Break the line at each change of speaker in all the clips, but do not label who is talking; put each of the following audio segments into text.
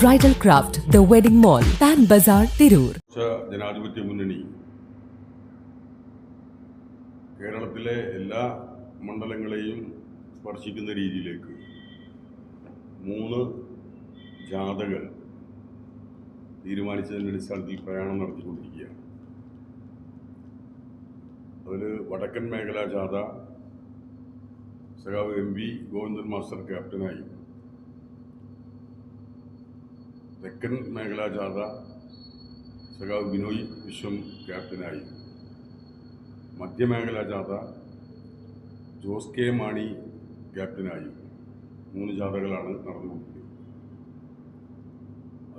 Bridal craft the wedding mall Pan Bazar Tirur
ജനാധിപത്യ മുന്നണി. കേരളത്തിലെ എല്ലാ മണ്ഡലങ്ങളെയും സ്പർശിക്കുന്ന രീതിയിലേക്ക് മൂന്ന് ജാഥകൾ തീരുമാനിച്ചതിന്റെ അടിസ്ഥാനത്തിൽ പ്രയാണം നടത്തിക്കൊണ്ടിരിക്കുകയാണ്. അതിൽ വടക്കൻ മേഖലാ ജാഥ സഖാവ് എം വി ഗോവിന്ദൻ മാസ്റ്റർ ക്യാപ്റ്റനായും. തെക്കൻ മേഖലാ ജാഥ സഖാവ് ബിനോയ് വിശ്വം ക്യാപ്റ്റനായി. മധ്യമേഖലാ ജാഥ ജോസ് കെ മാണി ക്യാപ്റ്റനായി. മൂന്ന് ജാഥകളാണ് നടന്നുകൊണ്ടിരിക്കുന്നത്.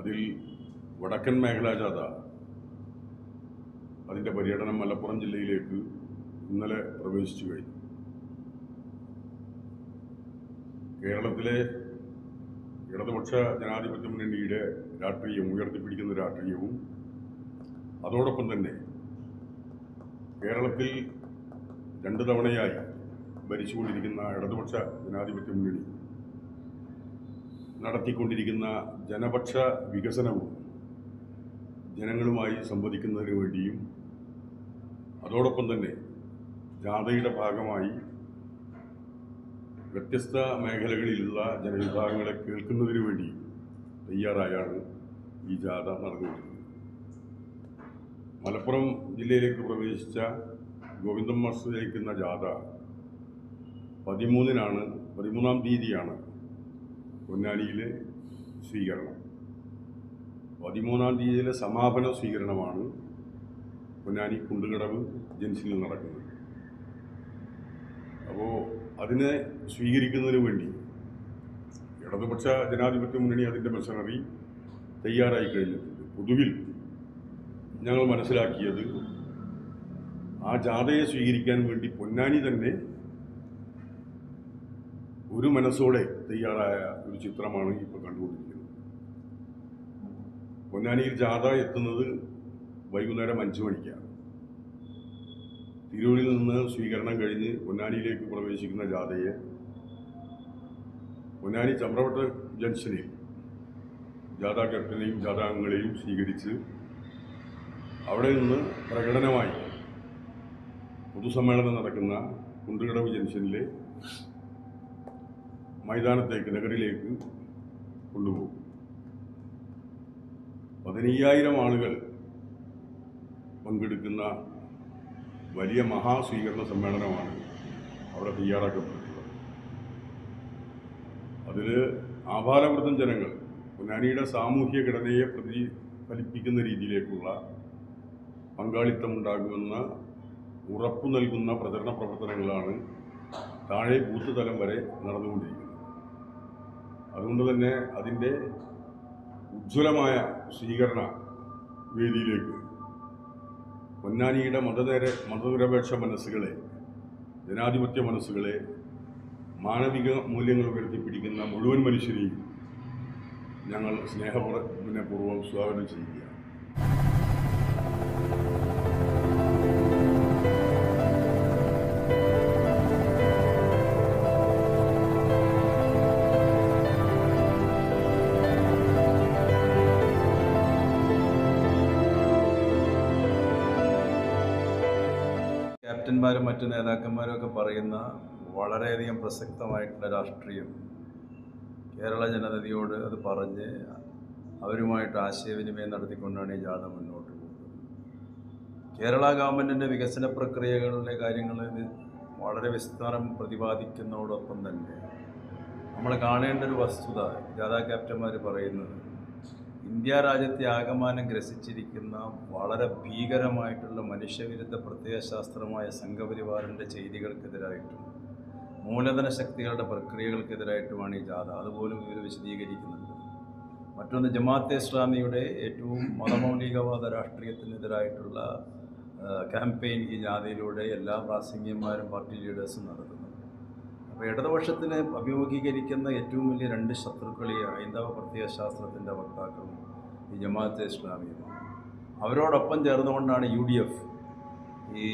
അതിൽ വടക്കൻ മേഖലാ ജാഥ അതിന്റെ പര്യടനം മലപ്പുറം ജില്ലയിലേക്ക് ഇന്നലെ പ്രവേശിച്ചു കഴിഞ്ഞു. കേരളത്തിലെ ഇടതുപക്ഷ ജനാധിപത്യ മുന്നണിയുടെ രാഷ്ട്രീയം ഉയർത്തിപ്പിടിക്കുന്ന രാഷ്ട്രീയവും. അതോടൊപ്പം തന്നെ കേരളത്തിൽ രണ്ട് തവണയായി ഭരിച്ചുകൊണ്ടിരിക്കുന്ന ഇടതുപക്ഷ ജനാധിപത്യ മുന്നണി നടത്തിക്കൊണ്ടിരിക്കുന്ന ജനപക്ഷ വികസനവും ജനങ്ങളുമായി സംവദിക്കുന്നതിന് വേണ്ടിയും അതോടൊപ്പം തന്നെ ജാഥയുടെ ഭാഗമായി വ്യത്യസ്ത മേഖലകളിലുള്ള ജനവിഭാഗങ്ങളെ കേൾക്കുന്നതിന് വേണ്ടി തയ്യാറായാണ് ഈ ജാഥ നടന്നുകൊണ്ടിരിക്കുന്നത്. മലപ്പുറം ജില്ലയിലേക്ക് പ്രവേശിച്ച ഗോവിന്ദം മാസ്റ്ററിലേക്കുന്ന ജാഥ പതിമൂന്നിനാണ് പതിമൂന്നാം തീയതിയാണ് പൊന്നാനിയിലെ സ്വീകരണം. പതിമൂന്നാം തീയതിയിലെ സമാപന സ്വീകരണമാണ് പൊന്നാനി കുണ്ടുകടവ് ജംഗ്ഷനിൽ നടക്കുന്നത്. അപ്പോൾ അതിനെ സ്വീകരിക്കുന്നതിന് വേണ്ടി ഇടതുപക്ഷ ജനാധിപത്യ മുന്നണി അതിന്റെ മെഷനറി തയ്യാറായി കഴിഞ്ഞിട്ടുണ്ട് പൊതുവിൽ ഞങ്ങൾ മനസ്സിലാക്കിയത് ആ ജാഥയെ സ്വീകരിക്കാൻ വേണ്ടി പൊന്നാനി തന്നെ ഒരു മനസ്സോടെ തയ്യാറായ ഒരു ചിത്രമാണ് ഇപ്പോൾ കണ്ടുകൊണ്ടിരിക്കുന്നത്. പൊന്നാനിയിൽ ജാഥ എത്തുന്നത് വൈകുന്നേരം അഞ്ചു മണിക്കാണ്. തിരൂരിൽ നിന്ന് സ്വീകരണം കഴിഞ്ഞ് പൊന്നാനിയിലേക്ക് പ്രവേശിക്കുന്ന ജാഥയെ പൊന്നാനി ചമ്രവട്ട ജംഗ്ഷനിൽ ജാഥാ ക്യാപ്റ്റനെയും ജാഥാംഗങ്ങളെയും സ്വീകരിച്ച് അവിടെ നിന്ന് പ്രകടനമായി പൊതുസമ്മേളനം നടക്കുന്ന കുണ്ടുകടവ് ജംഗ്ഷനിലെ മൈതാനത്തേക്ക് നഗരിലേക്ക് കൊണ്ടുപോകും. പതിനയ്യായിരം ആളുകൾ പങ്കെടുക്കുന്ന വലിയ മഹാസ്വീകരണ സമ്മേളനമാണ് അവിടെ തയ്യാറാക്കപ്പെട്ടിട്ടുള്ളത്. അതിൽ ആഭാരവൃതം ജനങ്ങൾ പൊന്നാനിയുടെ സാമൂഹ്യ ഘടനയെ പ്രതിഫലിപ്പിക്കുന്ന രീതിയിലേക്കുള്ള പങ്കാളിത്തമുണ്ടാകുമെന്ന ഉറപ്പു നൽകുന്ന പ്രചരണ പ്രവർത്തനങ്ങളാണ് താഴെ ബൂത്ത് തലം വരെ നടന്നുകൊണ്ടിരിക്കുന്നത്. അതുകൊണ്ട് തന്നെ അതിന്റെ ഉജ്ജ്വലമായ സ്വീകരണ വേദിയിലേക്ക് പൊന്നാനിയുടെ മതനേര മതനിരപേക്ഷ മനസ്സുകളെ ജനാധിപത്യ മനസ്സുകളെ മാനവിക മൂല്യങ്ങൾ ഉയർത്തിപ്പിടിക്കുന്ന മുഴുവൻ മനുഷ്യരെയും ഞങ്ങൾ സ്നേഹപൂർവം സ്വാഗതം ചെയ്യുകയാണ്.
ക്യാപ്റ്റന്മാരും മറ്റു നേതാക്കന്മാരും ഒക്കെ പറയുന്ന വളരെയധികം പ്രസക്തമായിട്ടുള്ള രാഷ്ട്രീയം കേരള ജനതയോട് അത് പറഞ്ഞ് അവരുമായിട്ട് ആശയവിനിമയം നടത്തിക്കൊണ്ടാണ് ഈ ജാഥ മുന്നോട്ട് പോകുന്നത്. കേരള ഗവൺമെന്റിന്റെ വികസന പ്രക്രിയകളുടെ കാര്യങ്ങൾ വളരെ വിസ്താരം പ്രതിപാദിക്കുന്നതോടൊപ്പം തന്നെ നമ്മൾ കാണേണ്ട ഒരു വസ്തുത ജാഥാ ക്യാപ്റ്റന്മാർ പറയുന്നത് ഇന്ത്യ രാജ്യത്തെ ആകമാനം ഗ്രസിച്ചിരിക്കുന്ന വളരെ ഭീകരമായിട്ടുള്ള മനുഷ്യവിരുദ്ധ പ്രത്യയശാസ്ത്രമായ സംഘപരിവാറിന്റെ ചെയ്തികൾക്കെതിരായിട്ടും മൂലധന ശക്തികളുടെ പ്രക്രിയകൾക്കെതിരായിട്ടുമാണ് ഈ ജാഥ. അതുപോലും ഇവർ വിശദീകരിക്കുന്നുണ്ട്. മറ്റൊന്ന് ജമാഅത്തെ ഇസ്ലാമിയുടെ ഏറ്റവും മതമൗലികവാദ രാഷ്ട്രീയത്തിനെതിരായിട്ടുള്ള ക്യാമ്പയിൻ ഈ ജാഥയിലൂടെ എല്ലാ പ്രാസംഗികന്മാരും പാർട്ടി ലീഡേഴ്സും നടത്തുന്നു അപ്പോൾ ഇടതുപക്ഷത്തിന് അഭിമുഖീകരിക്കുന്ന ഏറ്റവും വലിയ രണ്ട് ശത്രുക്കൾ ഈ ഹൈന്ദവ പ്രത്യയശാസ്ത്രത്തിന്റെ വക്താക്കളും ഈ ജമാഅത്തെ ഇസ്ലാമിയുമാണ് അവരോടൊപ്പം ചേർന്നുകൊണ്ടാണ് യു ഡി എഫ് ഈ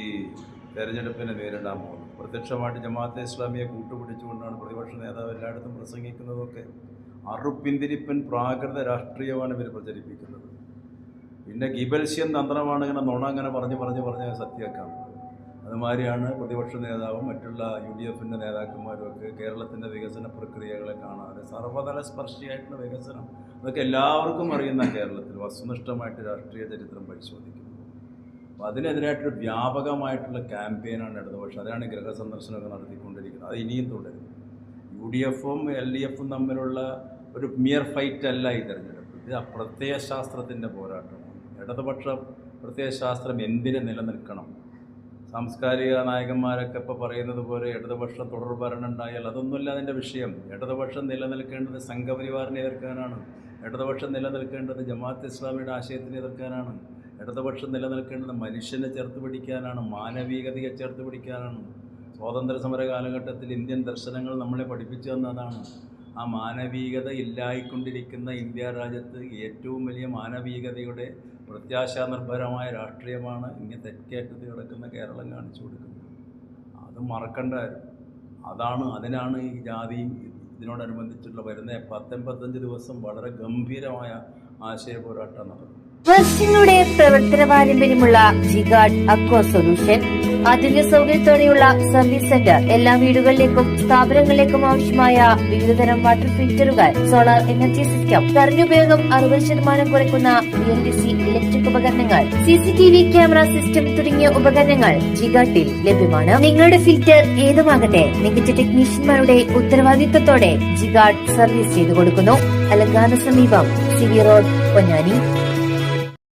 തെരഞ്ഞെടുപ്പിനെ നേരിടാൻ പോകുന്നത്. പ്രത്യക്ഷമായിട്ട് ജമാഅത്തെ ഇസ്ലാമിയെ കൂട്ടുപിടിച്ചുകൊണ്ടാണ് പ്രതിപക്ഷ നേതാവ് എല്ലായിടത്തും പ്രസംഗിക്കുന്നതൊക്കെ അറുപ്പിന്തിരിപ്പൻ പ്രാകൃത രാഷ്ട്രീയമാണ് ഇവർ പ്രചരിപ്പിക്കുന്നത്. പിന്നെ ഗിബൽസ്യൻ തന്ത്രമാണ് ഇങ്ങനെ നുണ അങ്ങനെ പറഞ്ഞ് പറഞ്ഞ് പറഞ്ഞ് സത്യമാക്കാണ് അതുമാതിരിയാണ് പ്രതിപക്ഷ നേതാവും മറ്റുള്ള യു ഡി എഫിന്റെ നേതാക്കന്മാരും ഒക്കെ കേരളത്തിന്റെ വികസന പ്രക്രിയകളെ കാണാതെ സർവതല സ്പർശിയായിട്ടുള്ള വികസനം. അതൊക്കെ എല്ലാവർക്കും അറിയുന്ന കേരളത്തിൽ വസ്തുനിഷ്ഠമായിട്ട് രാഷ്ട്രീയ ചരിത്രം പരിശോധിക്കുന്നത് അപ്പോൾ അതിനെതിരായിട്ടൊരു വ്യാപകമായിട്ടുള്ള ക്യാമ്പയിനാണ് ഇടതുപക്ഷം. അതാണ് ഗൃഹസന്ദർശനമൊക്കെ നടത്തിക്കൊണ്ടിരിക്കുന്നത്. അത് ഇനിയും തുടരും. യു ഡി എഫും എൽ ഡി എഫും തമ്മിലുള്ള ഒരു മിയർ ഫൈറ്റ് അല്ല ഈ തെരഞ്ഞെടുപ്പ്. ഇത് പ്രത്യയശാസ്ത്രത്തിന്റെ പോരാട്ടമാണ്. ഇടതുപക്ഷ പ്രത്യയശാസ്ത്രം എന്തിന് നിലനിൽക്കണം? സാംസ്കാരിക നായകന്മാരൊക്കെ ഇപ്പോൾ പറയുന്നത് പോലെ ഇടതുപക്ഷം തുടർ ഭരണം ഉണ്ടായാൽ അതൊന്നുമല്ല അതിന്റെ വിഷയം. ഇടതുപക്ഷം നിലനിൽക്കേണ്ടത് സംഘപരിവാറിനെ എതിർക്കാനാണ്. ഇടതുപക്ഷം നിലനിൽക്കേണ്ടത് ജമാഅത്ത് ഇസ്ലാമിയുടെ ആശയത്തിനെ എതിർക്കാനാണ്. ഇടതുപക്ഷം നിലനിൽക്കേണ്ടത് മനുഷ്യനെ ചേർത്ത് പിടിക്കാനാണ് മാനവികതയെ ചേർത്ത് പിടിക്കാനാണ്. സ്വാതന്ത്ര്യ സമര കാലഘട്ടത്തിൽ ഇന്ത്യൻ ദർശനങ്ങൾ നമ്മളെ പഠിപ്പിച്ചു തന്നതാണ്. ആ മാനവികത ഇല്ലായിക്കൊണ്ടിരിക്കുന്ന ഇന്ത്യ രാജ്യത്ത് ഏറ്റവും വലിയ മാനവികതയുടെ പ്രത്യാശാനിർഭരമായ രാഷ്ട്രീയമാണ് ഇങ്ങനെ തെറ്റേറ്റത്ത് കിടക്കുന്ന കേരളം കാണിച്ചു കൊടുക്കുന്നത്. അത് മറക്കണ്ടായിരുന്നു അതാണ് അതിനാണ് ഈ ജാതിയും ഇതിനോടനുബന്ധിച്ചുള്ള വരുന്ന പത്തൊൻപത്തഞ്ച് ദിവസം വളരെ ഗംഭീരമായ ആശയ പോരാട്ടം നടക്കും
വർഷങ്ങളുടെ പ്രവർത്തന പാരമ്പര്യമുള്ള ജിഗാഡ് അക്വ സൊല്യൂഷൻ. ആധുനിക സൗകര്യത്തോടെയുള്ള സർവീസ് സെന്റർ എല്ലാ വീടുകളിലേക്കും സ്ഥാപനങ്ങളിലേക്കും ആവശ്യമായ വിവിധതരം വാട്ടർ ഫിൽറ്ററുകൾ സോളാർ എനർജി സിസ്റ്റം കറിഞ്ഞുപയോഗം അറുപത് ശതമാനം കുറയ്ക്കുന്ന B L D C electric ഉപകരണങ്ങൾ C C T V camera system തുടങ്ങിയ ഉപകരണങ്ങൾ ജിഗാട്ടിൽ ലഭ്യമാണ്. നിങ്ങളുടെ ഫിൽറ്റർ ഏതുമാകട്ടെ മികച്ച ടെക്നീഷ്യന്മാരുടെ ഉത്തരവാദിത്വത്തോടെ ജിഗാഡ് സർവീസ് ചെയ്തു കൊടുക്കുന്നു അലങ്കാന സമീപം സി വി റോഡ് പൊന്നാനി.